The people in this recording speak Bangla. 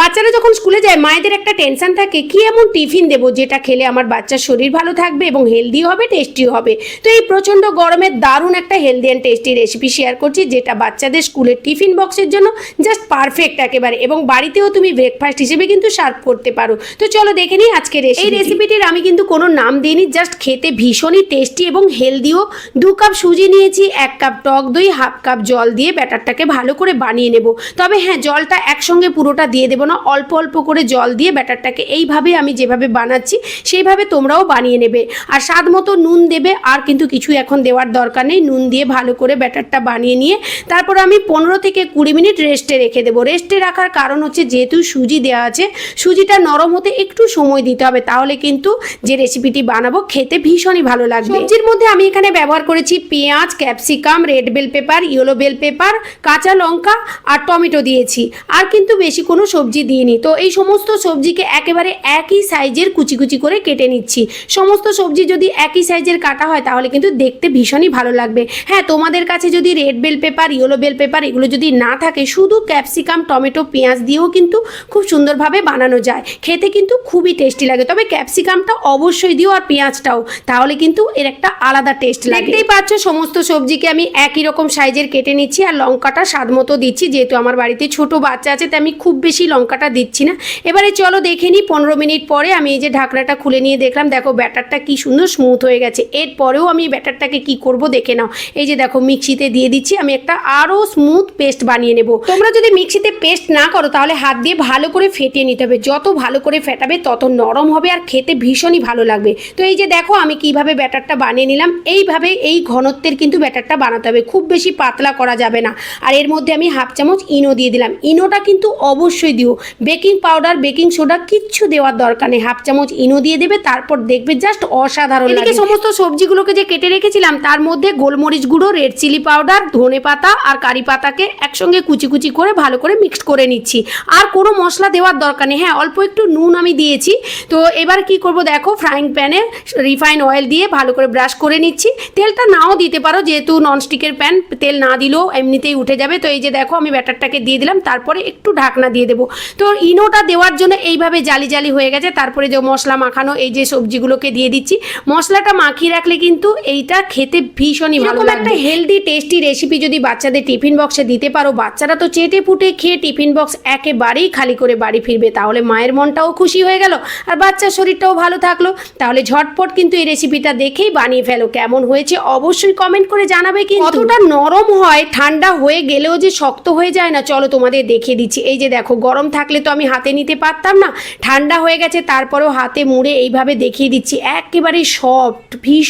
বাচ্চারা যখন স্কুলে যায় মায়েদের একটা টেনশন থাকে কি এমন টিফিন দেবো যেটা খেলে আমার বাচ্চার শরীর ভালো থাকবে এবং হেলদি হবে টেস্টিও হবে? তো এই প্রচণ্ড গরমের দারুণ একটা healthy and tasty recipe share করছি যেটা বাচ্চাদের স্কুলের টিফিন বক্সের জন্য জাস্ট পারফেক্ট একেবারে। এবং বাড়িতেও তুমি ব্রেকফাস্ট হিসেবে কিন্তু সার্ভ করতে পারো। তো চলো দেখে নিই আজকে এই রেসিপিটির আমি কিন্তু কোনো নাম দিইনি জাস্ট খেতে ভীষণই টেস্টি এবং হেলদিও দু কাপ সুজি নিয়েছি এক কাপ টক দই হাফ কাপ জল দিয়ে ব্যাটারটাকে ভালো করে বানিয়ে নেব। তবে হ্যাঁ জলটা একসঙ্গে পুরোটা দিয়ে দেবো না অল্প অল্প করে জল দিয়ে ব্যাটারটাকে এইভাবে আমি যেভাবে বানাচ্ছি, সেইভাবে তোমরাও বানিয়ে নেবে। আর স্বাদ মতো নুন দেবে, আর কিন্তু কিছু এখন দেওয়ার দরকার নেই। নুন দিয়ে ভালো করে ব্যাটারটা বানিয়ে নিয়ে তারপর আমি পনেরো থেকে কুড়ি মিনিট রেস্টে রেখে দেবো। রেস্টে রাখার কারণ হচ্ছে যেহেতু সুজি দেওয়া আছে, সুজিটা নরম হতে একটু সময় দিতে হবে। তাহলে কিন্তু যে রেসিপিটি বানাবো, খেতে ভীষণই ভালো লাগবে। সবজির মধ্যে আমি এখানে ব্যবহার করেছি পেঁয়াজ, capsicum, red bell pepper, yellow bell pepper, কাঁচা লঙ্কা আর টমেটো দিয়েছি। আর কিন্তু বেশি কোনো সবজি দিইনি। তো এই সমস্ত সবজিকে একেবারে একই সাইজের কুচি কুচি করে কেটে নিচ্ছি। সমস্ত সবজি যদি একই সাইজের কাটা হয়, তাহলে কিন্তু দেখতে ভীষণই ভালো লাগবে। হ্যাঁ তোমাদের কাছে যদি red bell pepper yellow bell pepper এগুলো যদি না থাকে, শুধু ক্যাপসিকাম টমেটো পেঁয়াজ দিয়েও কিন্তু খুব সুন্দরভাবে বানানো যায়। খেতে কিন্তু খুবই টেস্টি লাগে। তবে ক্যাপসিকামটা অবশ্যই দিও আর পেঁয়াজটাও। তাহলে কিন্তু এর একটা আলাদা টেস্ট লাগে। দেখতেই পাচ্ছ, সমস্ত সবজিকে আমি একই রকম সাইজের কেটে নিচ্ছি আর লঙ্কাটা স্বাদ মতো দিচ্ছি। যেহেতু আমার বাড়িতে ছোট বাচ্চা আছে, তাই আমি খুব বেশি লঙ্কাটা দিচ্ছি না। এবারে চলো দেখে নিই পনেরো মিনিট পরে আমি এই যে ঢাকনাটা খুলে নিয়ে দেখলাম, দেখো ব্যাটারটা কি সুন্দর স্মুথ হয়ে গেছে। এরপরেও আমি ব্যাটারটাকে কি করব দেখে নাও। এই যে দেখো, মিক্সিতে দিয়ে দিচ্ছি, আমি একটা আরও স্মুথ পেস্ট বানিয়ে নেব। তোমরা যদি মিক্সিতে পেস্ট না করো, তাহলে হাত দিয়ে ভালো করে ফেটিয়ে নিতে হবে। যত ভালো করে ফেটাবে, তত নরম হবে আর খেতে ভীষণই ভালো লাগবে। তো এই যে দেখো, আমি কীভাবে ব্যাটারটা বানিয়ে নিলাম। এইভাবে এই ঘনত্বের কিন্তু ব্যাটারটা বানাতে হবে। খুব বেশি পাতলা করা যাবে না। আর এর মধ্যে আমি হাফ চামচ ইনো দিয়ে দিলাম। ইনোটা কিন্তু অবশ্যই দিও। বেকিং পাউডার বেকিং সোডা কিচ্ছু দেওয়ার দরকার নেই। হাফ চামচ ইনো দিয়ে দেবে তারপর দেখবে জাস্ট অসাধারণ লাগে। সমস্ত সবজিগুলোকে যে কেটে রেখেছিলাম তার মধ্যে গোলমরিচ গুঁড়ো রেড চিলি পাউডার ধনে পাতা আর কারি পাতাকে একসঙ্গে কুচি কুচি করে ভালো করে মিক্সড করে নিচ্ছি। আর কোনো মশলা দেওয়ার দরকার নেই। হ্যাঁ অল্প একটু নুন আমি দিয়েছি। তো এবার কি করব দেখো ফ্রাইং প্যানে রিফাইন অয়েল দিয়ে ভালো করে ব্রাশ করে নিচ্ছি। তেলটা নাও দিতে পারো যেহেতু ননস্টিকের প্যান তেল না দিলেও এমনিতেই উঠে যাবে। তো এই যে দেখো আমি ব্যাটারটাকে দিয়ে দিলাম তারপরে একটু ঢাকনা দিয়ে দেবো। তো ইনোটা দেওয়ার জন্য এইভাবে জালি জালি হয়ে গেছে। তারপরে যে মশলা মাখানো এই যে সবজিগুলোকে দিয়ে দিচ্ছি। মশলাটা মাখিয়ে রাখলে কিন্তু এইটা খেতে ভীষণই ভালো একটা হেলদি টেস্টি রেসিপি যদি বাচ্চাদের টিফিন বক্সে দিতে পারো বাচ্চারা তো চেটে ফুটে খেয়ে টিফিন বক্স একেবারেই খালি করে বাড়ি ফিরবে। তাহলে মায়ের মনটাও খুশি হয়ে গেল আর বাচ্চার শরীরটাও ভালো থাকল। তাহলে ঝটপট কিন্তু এই রেসিপিটা দেখেই বানিয়ে ফেলো। কেমন হয়েছে অবশ্যই কমেন্ট করে জানাবে কি কতটা নরম হয় ঠান্ডা হয়ে গেলেও যে শক্ত হয়ে যায় না চলো তোমাদের দেখিয়ে দিচ্ছি। এই যে দেখো গরম থাকলে তো আমি হাতে নিতে পারতাম না। ঠান্ডা হয়ে গেছে, তারপরেও হাতে মুড়ে এইভাবে দেখিয়ে দিচ্ছি। একেবারে সফট ভীষণ